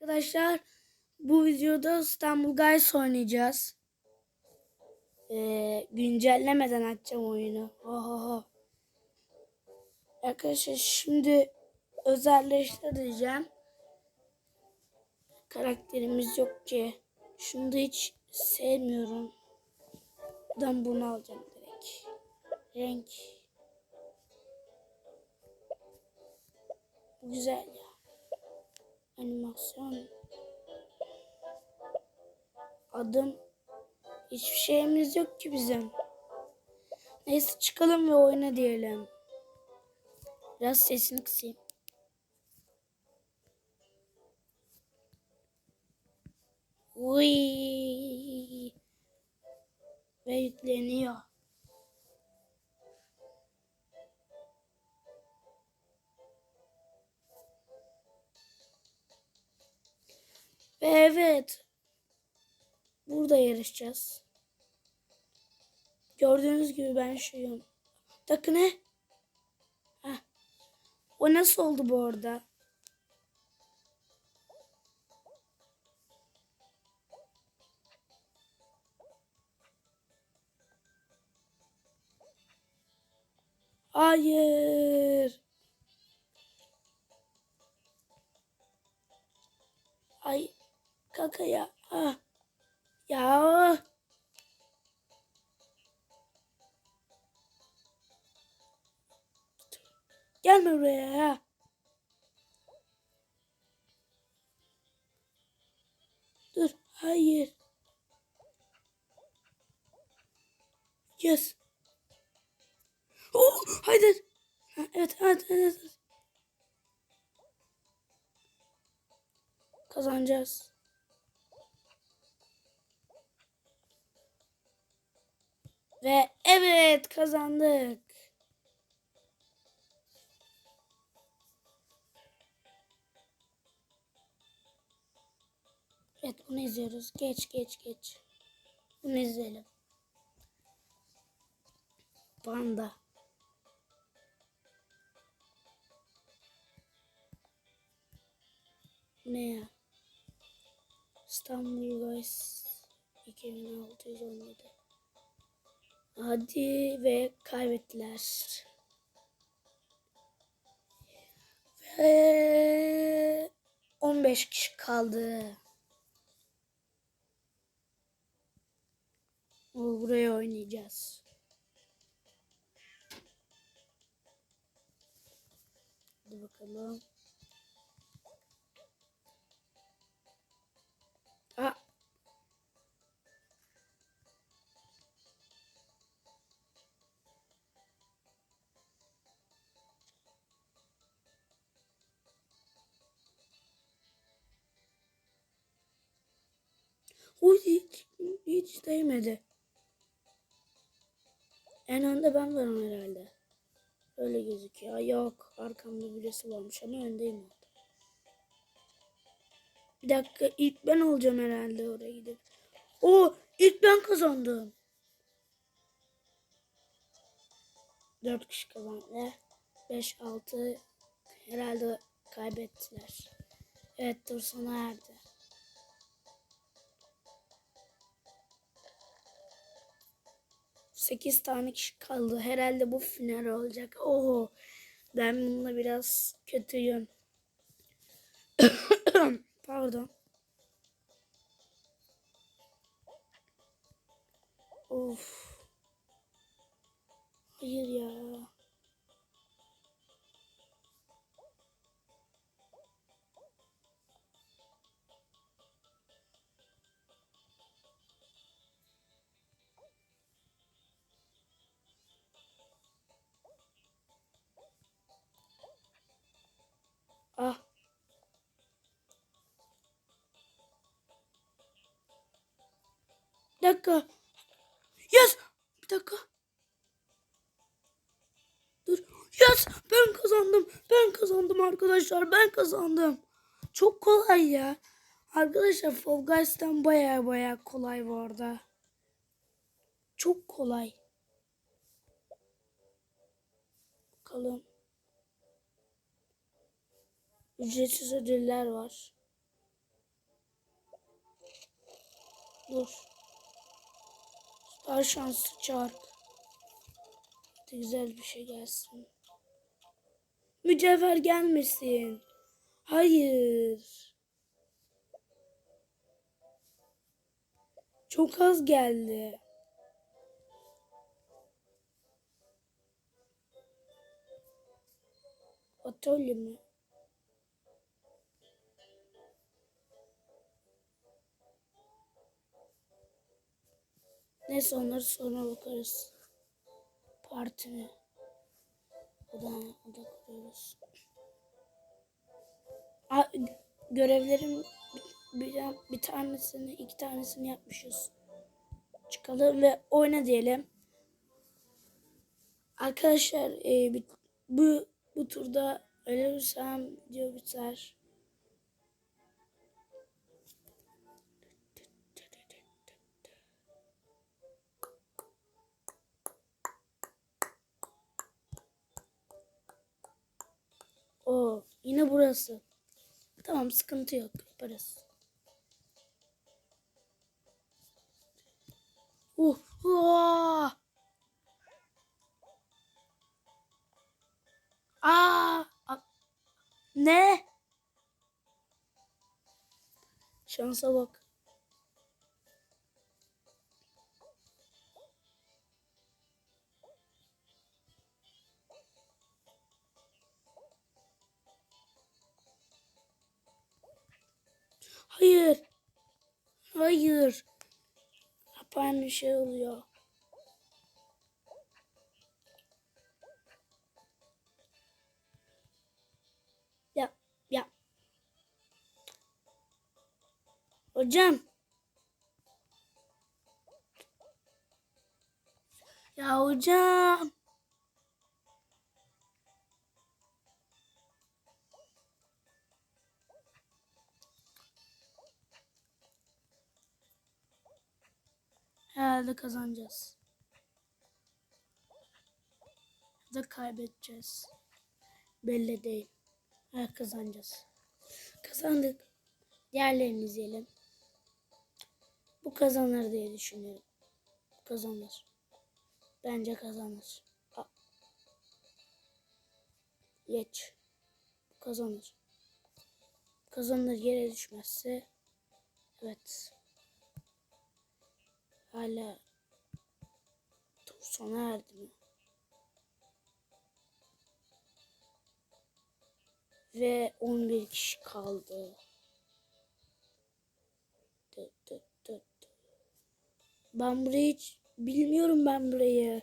Arkadaşlar bu videoda İstanbul Guys oynayacağız. Ee, güncellemeden açacağım oyunu. Ohoho. Arkadaşlar şimdi özelleştireceğim. Karakterimiz yok ki. Şunu da hiç sevmiyorum. Buradan bunu alacağım direkt. Renk. Güzel. Animasyon. Adım. Hiçbir şeyimiz yok ki bizim. Neyse çıkalım ve oyna diyelim. Biraz sesini kısayım. Uy. Ve yükleniyor. Ve evet. Burada yarışacağız. Gördüğünüz gibi ben şuyum. Dakika ne? Heh. O nasıl oldu bu arada? Hayır. Ay kaka ya. Ah. Ya. Gelme buraya ya. Dur. Hayır. Yes. Oh, hayır. Ha, evet, evet, evet. evet. Kazanacağız. Ve evet kazandık. Evet bunu izliyoruz. Geç geç geç. Bunu izleyelim. Panda. Ne ya? İstanbul Guys 2617. Hadi ve kaybettiler. Ve 15 kişi kaldı. Buraya oynayacağız. Hadi bakalım. Uy hiç, hiç değmedi. En önde ben varım herhalde. Öyle gözüküyor. Yok arkamda birisi varmış ama öndeyim. Bir dakika ilk ben olacağım herhalde oraya gidip. O ilk ben kazandım. Dört kişi kazandı. Beş altı herhalde kaybettiler. Evet dur sona erdi. Sekiz tane kişi kaldı. Herhalde bu final olacak. Oho. Ben bununla biraz kötüyüm. Pardon. Of. Hayır ya. Dakika. Yes. Bir dakika. Dur. Yes. Ben kazandım. Ben kazandım arkadaşlar. Ben kazandım. Çok kolay ya. Arkadaşlar Fall Guys'tan baya baya kolay bu arada. Çok kolay. Bakalım. Ücretsiz ödüller var. Dur. Süper şanslı çark. Hadi güzel bir şey gelsin. Mücevher gelmesin. Hayır. Çok az geldi. Atölye mi? Neyse onları sonra bakarız. Parti mi? O da, o da kuruyoruz. Aa, görevlerin bir, bir tanesini, iki tanesini yapmışız. Çıkalım ve oyna diyelim. Arkadaşlar e, bu bu turda ölürsem video biter. Yine burası. Tamam sıkıntı yok yaparız. Uh, uh. Aa, ne? Şansa bak. Hayır. Hayır. Hep aynı şey oluyor. Ya, ya. Hocam. Herhalde kazanacağız. Ya da kaybedeceğiz. Belli değil. Ha, kazanacağız. Kazandık. Diğerlerini izleyelim. Bu kazanır diye düşünüyorum. Kazanır. Bence kazanır. A- Geç. Kazanır. Kazanır yere düşmezse. Evet. Hala sona erdi mi? Ve 11 kişi kaldı. Dı dı dı dı. Ben burayı hiç bilmiyorum ben burayı.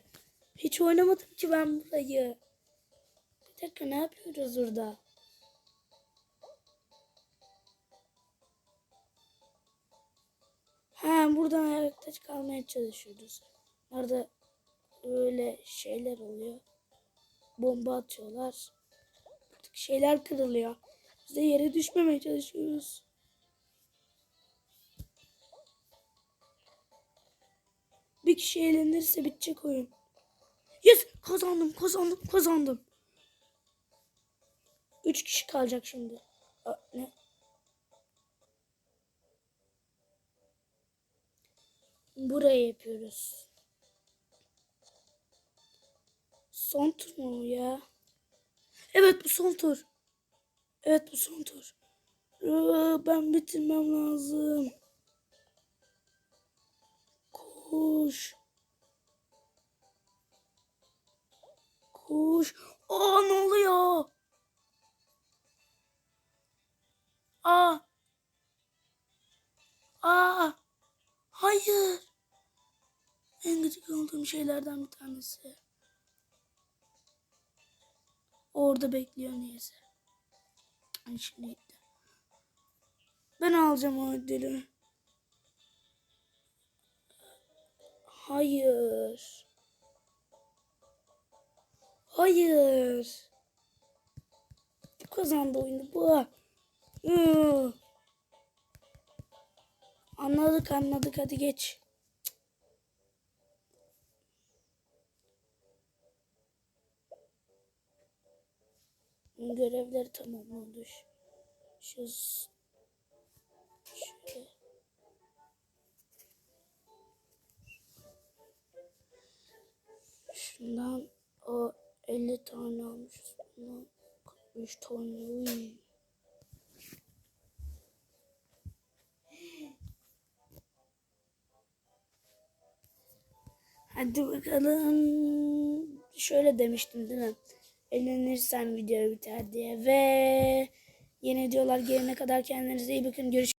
Hiç oynamadım ki ben burayı. Bir dakika ne yapıyoruz burada? Buradan ayakta kalmaya çalışıyoruz. Orada öyle şeyler oluyor. Bomba atıyorlar. Buradaki şeyler kırılıyor. Biz de yere düşmemeye çalışıyoruz. Bir kişi eğlenirse bitecek oyun. Yes! Kazandım, kazandım, kazandım. Üç kişi kalacak şimdi. Aa, ne? Burayı yapıyoruz. Son tur mu ya? Evet bu son tur. Evet bu son tur. Ben bitirmem lazım. Koş. Koş. Aa ne oluyor? Aa. Gıcık olduğum şeylerden bir tanesi. Orada bekliyor neyse. Şimdi gitti. Ben alacağım o ödülü. Hayır. Hayır. Kazandı oyunu bu. Anladık anladık hadi geç. Görevleri tamamlanmış. Şöz. Şöyle. Şundan o 50 tane almışız. Bundan 43 tane. Uy. Hadi bakalım. Şöyle demiştim değil mi? Eğlenirsen video biter diye. Ve yeni videolar gelene kadar kendinize iyi bakın. Görüşürüz.